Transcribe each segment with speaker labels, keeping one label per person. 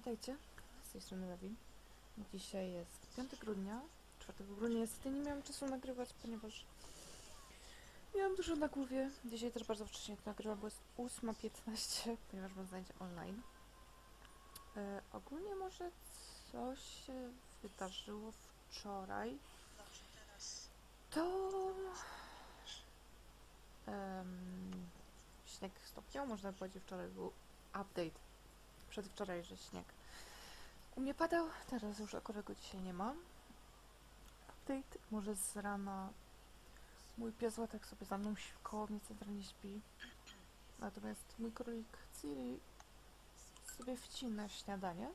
Speaker 1: Witajcie, z tej strony Lewin. Dzisiaj jest 5 grudnia, 4 grudnia. Niestety nie miałam czasu nagrywać, ponieważ miałam dużo na głowie. Dzisiaj też bardzo wcześnie to nagrywam, bo jest 8.15, ponieważ mam zajęcie online. E, ogólnie może coś się wydarzyło wczoraj. To... Um, śnieg stopniał, można powiedzieć, wczoraj był update przedwczoraj, że śnieg u mnie padał, teraz już akurat go dzisiaj nie ma. Update, może z rana mój pies Łatek sobie za mną koło mnie centralnie śpi. Natomiast mój królik Ciri sobie wcina śniadanie.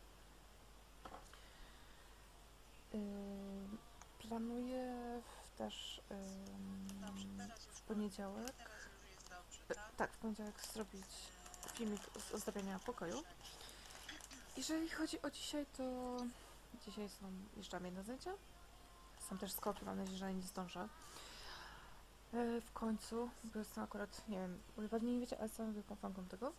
Speaker 1: Ym, planuję też ym, w poniedziałek, e,
Speaker 2: tak?
Speaker 1: tak, w poniedziałek zrobić filmik z ozdabiania pokoju. Jeżeli chodzi o dzisiaj, to dzisiaj są jeszcze jedno zajęcia. Są też skoki, mam nadzieję, że nie zdążę. E, w końcu, bo jestem akurat, nie wiem, pewnie nie wiecie, ale jestem wielką fanką tego.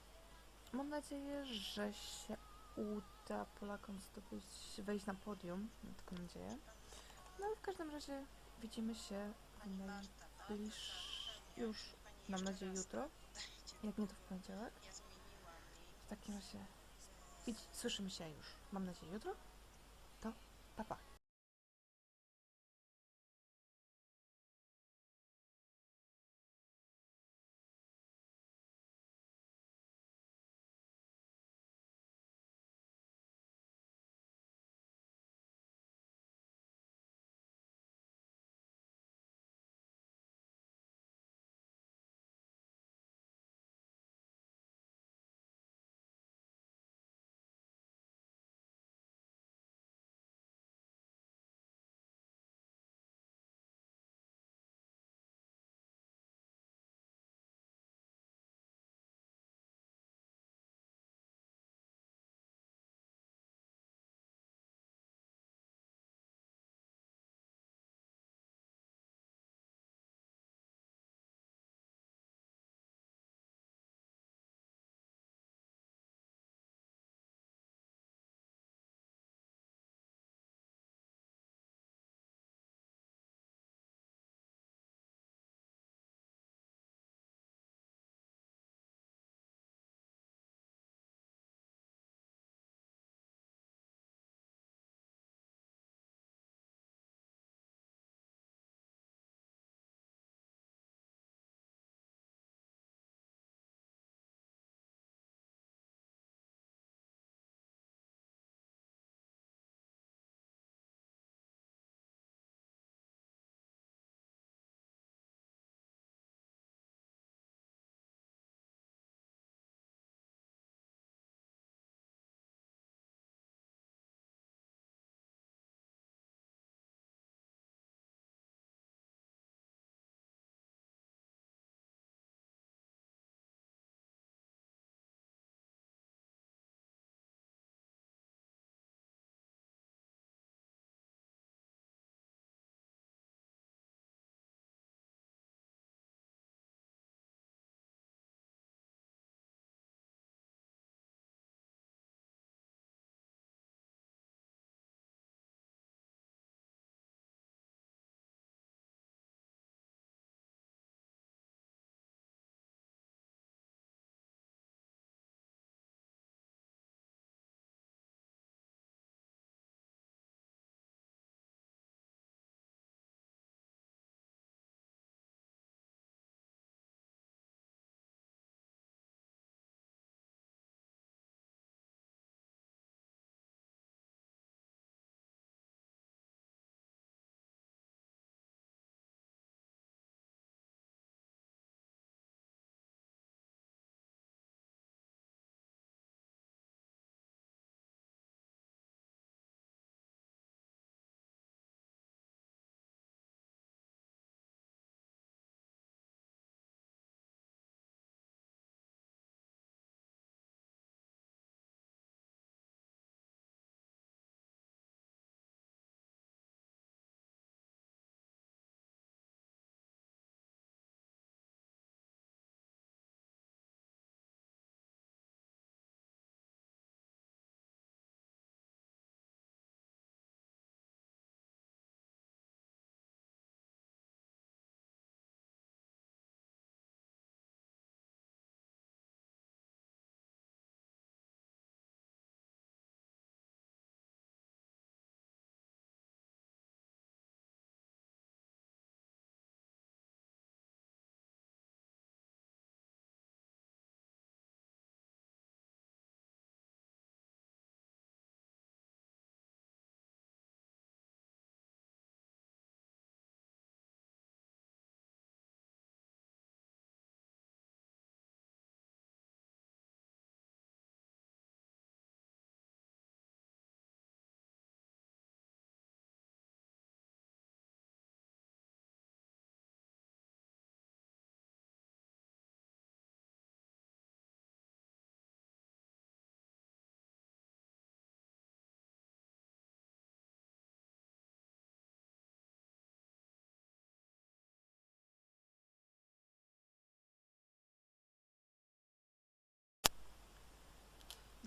Speaker 1: Mam nadzieję, że się uda Polakom zdobyć, wejść na podium, mam taką nadzieję. No w każdym razie widzimy się
Speaker 2: Pani
Speaker 1: naj-
Speaker 2: Marta,
Speaker 1: bliż
Speaker 2: Pani
Speaker 1: już, mam nadzieję, jutro. Jak nie to w poniedziałek. W takim razie widz, słyszymy się już. Mam nadzieję jutro. To pa pa.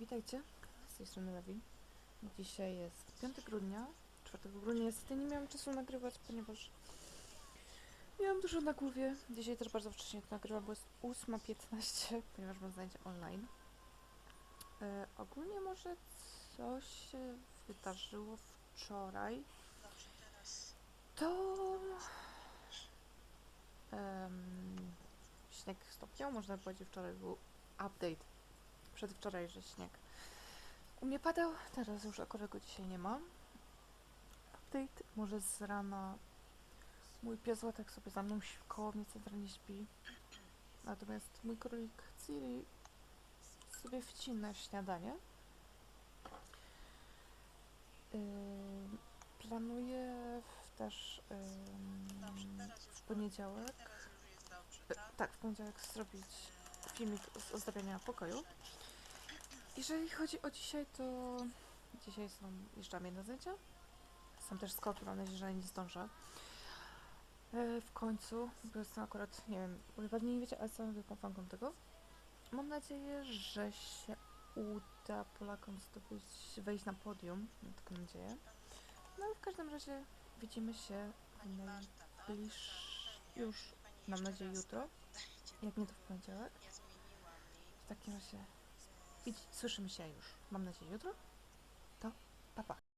Speaker 1: Witajcie, z tej strony Lewi. Dzisiaj jest 5 grudnia, 4 grudnia. Niestety nie miałam czasu nagrywać, ponieważ miałam dużo na głowie. Dzisiaj też bardzo wcześnie to nagrywam, bo jest 8.15, ponieważ mam zajęcia online. E, ogólnie może coś się wydarzyło wczoraj. To um, śnieg stopniał, można powiedzieć wczoraj był update. Przedwczoraj, że śnieg u mnie padał, teraz już akurat go dzisiaj nie ma. Update, może z rana mój pies Łatek sobie za mną koło mnie centralnie śpi. Natomiast mój królik Ciri sobie wcina śniadanie. Ym, planuję też
Speaker 2: już
Speaker 1: w poniedziałek,
Speaker 2: tak?
Speaker 1: tak, w poniedziałek zrobić filmik z ozdabiania pokoju. Jeżeli chodzi o dzisiaj, to dzisiaj są jeszcze jedne zdjęcia. Są też skoki, mam nadzieję, że nie zdążę. E, w końcu, bo jestem akurat, nie wiem, pewnie nie wiecie, ale jestem wielką fanką tego. Mam nadzieję, że się uda Polakom zdobyć, wejść na podium. Mam taką nadzieję. No ale w każdym razie widzimy się najbliż... Już, mam nadzieję, jutro. Jak nie to w poniedziałek. W takim razie widz, słyszymy się już. Mam nadzieję jutro. To pa pa.